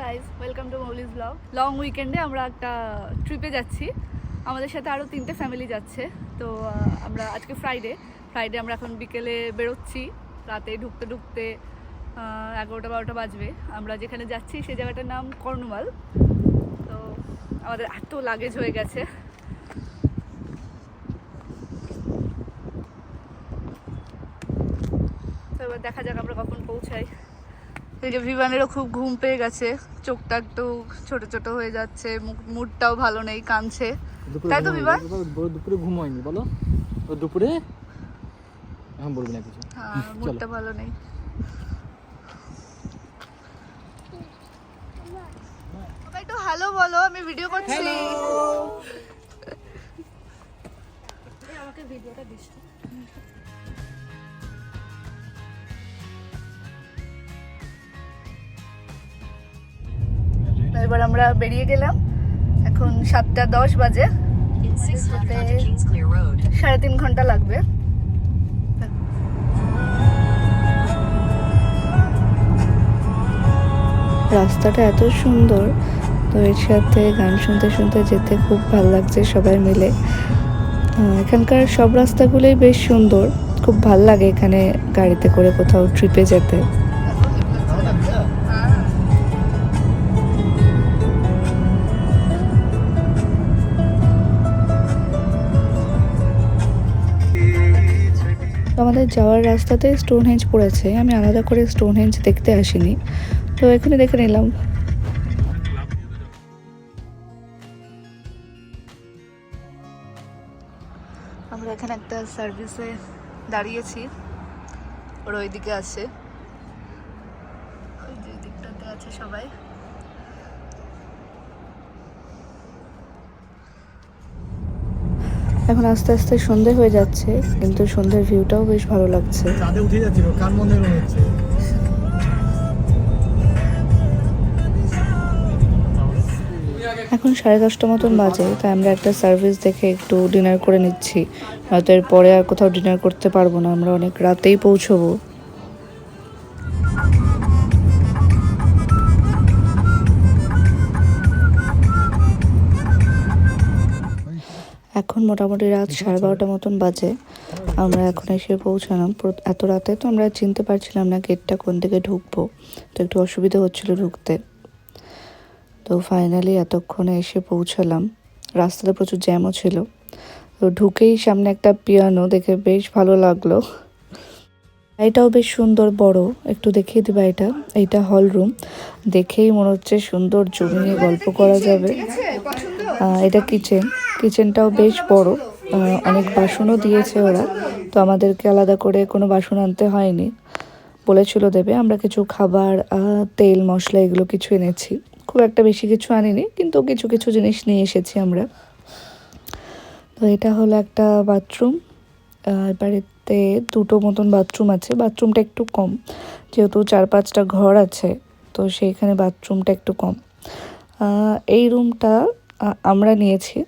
Guys welcome to Mouli's blog long উইকেন্ডে আমরা একটা ট্রিপে যাচ্ছি। আমাদের সাথে আরও তিনটে ফ্যামিলি যাচ্ছে। তো আমরা আজকে ফ্রাইডে ফ্রাইডে আমরা এখন বিকেলে বেরোচ্ছি। রাতে ঢুকতে ঢুকতে এগারোটা বারোটা বাজবে। আমরা যেখানে যাচ্ছি সেই জায়গাটার নাম কর্নওয়াল তো, আমাদের এত লাগেজ হয়ে গেছে। তো এবার দেখা যাক আমরা কখন পৌঁছাই। এই যে বিমানেরও খুব ঘুম পেয়ে গেছে। চোখটা একটু ছোট ছোট হয়ে যাচ্ছে মুডটাও ভালো নেই কাঁদছে। তাই তো বিমান? দুপুরে ঘুম হয়নি বলো। দুপুরে? এখন বলবি না কিছু। হ্যাঁ মুডটা ভালো নেই। একটু হ্যালো বলো আমি ভিডিও করছি। আমাকে ভিডিওটা দিস। এবার আমরা বেরিয়ে গেলাম। এখন সাতটা দশ বাজে। In 600 onto Kings Clear Road. সাড়ে তিন ঘণ্টা লাগবে। রাস্তাটা এত সুন্দর। তো এর সাথে গান শুনতে শুনতে যেতে খুব ভালো লাগছে সবাই মিলে। এখানকার সব রাস্তাগুলোই বেশ সুন্দর। খুব ভালো লাগে এখানে গাড়িতে করে কোথাও ট্রিপে যেতে। তো আমাদের যাওয়ার রাস্তাতে স্টোন হেঞ্জ পড়েছে। আমি আলাদা করে স্টোন হেঞ্জ দেখতে আসিনি। তো এখানে দেখে নিলাম। আমরা এখানে একটা সার্ভিসে দাঁড়িয়েছি। ওরা ওইদিকে আছে। ওই যে দিকটাতে আছে সবাই। এখন আস্তে আস্তে সন্ধে হয়ে যাচ্ছে কিন্তু সন্ধ্যের ভিউটাও বেশ ভালো লাগছে। চাঁদে উঠে যাচ্ছিল কার মনে হচ্ছে? এখন সাড়ে দশটা মতন বাজে তাই আমরা একটা সার্ভিস দেখে একটু ডিনার করে নিচ্ছি। হয়তো এর পরে আর কোথাও ডিনার করতে পারব না আমরা অনেক রাতেই পৌঁছবো। এখন মোটামুটি রাত সাড়ে বারোটা মতন বাজে। আমরা এখন এসে পৌঁছালাম। এত রাতে তো আমরা চিনতে পারছিলাম না গেটটা কোন দিকে ঢুকবো। তো একটু অসুবিধা হচ্ছিল ঢুকতে। তো ফাইনালি এতক্ষণে এসে পৌঁছালাম। রাস্তাতে প্রচুর জ্যামও ছিল। তো ঢুকেই সামনে একটা পিয়ানো দেখে বেশ ভালো লাগল। এটাও বেশ সুন্দর বড়। একটু দেখিয়ে দিবা এটা? এইটা হল রুম দেখেই মনে হচ্ছে সুন্দর জমিয়ে গল্প করা যাবে। এটা কিচেন কিচেনটাও বেশ বড় অনেক বাসনও দিয়েছে ওরা, তো আমাদেরকে আলাদা করে কোনো বাসন আনতে হয়নি। বলেছিল দেবে, আমরা কিছু খাবার তেল, মশলা এগুলো কিছু এনেছি। খুব একটা বেশি কিছু আনিনি, কিন্তু কিছু কিছু জিনিস নিয়ে এসেছি আমরা। তো এটা হলো একটা বাথরুম বাড়িতে দুটো মতন বাথরুম আছে। বাথরুমটা একটু কম, যেহেতু চার পাঁচটা ঘর আছে, তো সেইখানে বাথরুমটা একটু কম। এই রুমটা আমরা নিয়েছি।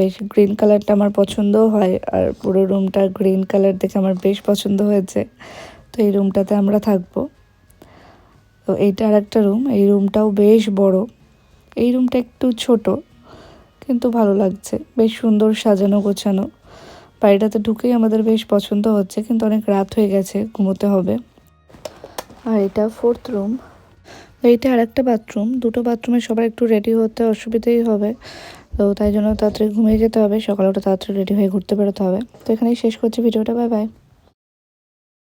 বেশ গ্রিন কালারটা আমার পছন্দও হয়, আর পুরো রুমটা গ্রিন কালার দেখে আমার বেশ পছন্দ হয়েছে। তো এই রুমটাতে আমরা থাকব। তো এইটা আর একটা রুম এই রুমটাও বেশ বড়। এই রুমটা একটু ছোট, কিন্তু ভালো লাগছে। বেশ সুন্দর সাজানো গোছানো। বাড়িটাতে ঢুকেই আমাদের বেশ পছন্দ হচ্ছে, কিন্তু অনেক রাত হয়ে গেছে, ঘুমোতে হবে। আর এটা ফোর্থ রুম এইটা আর একটা বাথরুম দুটো বাথরুমে সবার একটু রেডি হতে অসুবিধেই হবে। তো তাই জন্য তাড়াতাড়ি ঘুমিয়ে যেতে হবে। সকালে ওটা তাড়াতাড়ি রেডি হয়ে ঘুরতে বেরোতে হবে। তো এখানেই শেষ করছি ভিডিওটা। Bye bye